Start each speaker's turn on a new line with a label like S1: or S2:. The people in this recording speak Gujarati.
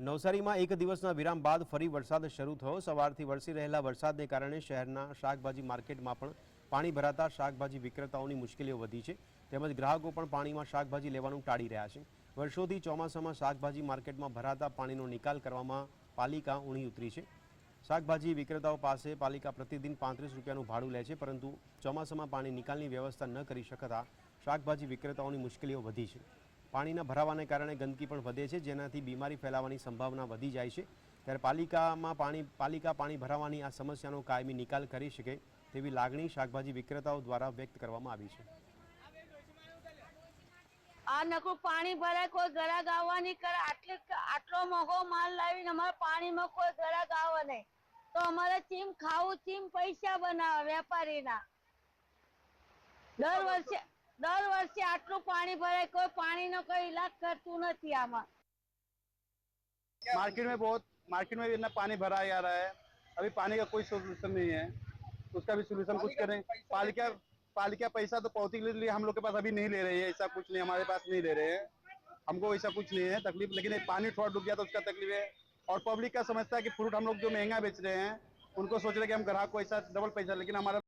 S1: નવસારીમાં એક દિવસના વિરામ બાદ ફરી વરસાદ શરૂ થયો. સવારથી વરસી રહેલા વરસાદને કારણે શહેરના શાકભાજી માર્કેટમાં પણ પાણી ભરાતા શાકભાજી વિક્રેતાઓની મુશ્કેલીઓ વધી છે. તેમજ ગ્રાહકો પણ પાણીમાં શાકભાજી લેવાનું ટાળી રહ્યા છે. વર્ષોથી ચોમાસામાં શાકભાજી માર્કેટમાં ભરાતા પાણીનો નિકાલ કરવામાં પાલિકા ઊણી ઉતરી છે. શાકભાજી વિક્રેતાઓ પાસે પાલિકા પ્રતિદિન પાંત્રીસ રૂપિયાનું ભાડું લે છે, પરંતુ ચોમાસામાં પાણી નિકાલની વ્યવસ્થા ન કરી શકતા શાકભાજી વિક્રેતાઓની મુશ્કેલીઓ વધી છે. પાણીના ભરાવાને કારણે ગંદકી પણ વધે છે જેનાથી બીમારી ફેલાવાની સંભાવના વધી જાય છે. ત્યારે પાલિકામાં પાણી પાલિકા પાણી ભરાવાની આ સમસ્યાનો કાયમી નિકાલ કરી શકે તેવી લાગણી શાકભાજી વિક્રેતાઓ દ્વારા વ્યક્ત કરવામાં આવી છે.
S2: આ નકરું પાણી ભરાય કોઈ ઘરા ગાવાની નહીં કરે. આટલી આટલો મોઘો માલ લાવીને અમારે પાણીમાં કોઈ ઘરા ગાવા નહીં. તો અમારે ચીમ ખાવું ચીમ પૈસા બનાવે વેપારીના. દર વર્ષે દર વર્ષે આટલું પાણી ભરાય કોઈ પાણીનો કોઈ ઈલાજ કરતું નથી આમાં
S3: मार्केट में बहुत मार्केट में भी इतना पानी भरा जा रहा है अभी पानी का कोई सोल्यूशन नहीं है उसका भी सोल्यूशन कुछ करें पालिका पालिका पैसा तो पौती के लिए हम लोग के पास अभी नहीं ले रही है ऐसा कुछ नहीं हमारे पास नहीं ले रहे हैं हमको ऐसा कुछ नहीं है तकलीफ लेकिन ये पानी थोड़ा डूब गया तो उसका तकलीफ है और पब्लिक का समझता है कि फ्रूट हम लोग जो महंगा बेच रहे हैं उनको सोच रहे हैं कि हम ग्राहक को ऐसा डबल पैसा लेकिन हमारा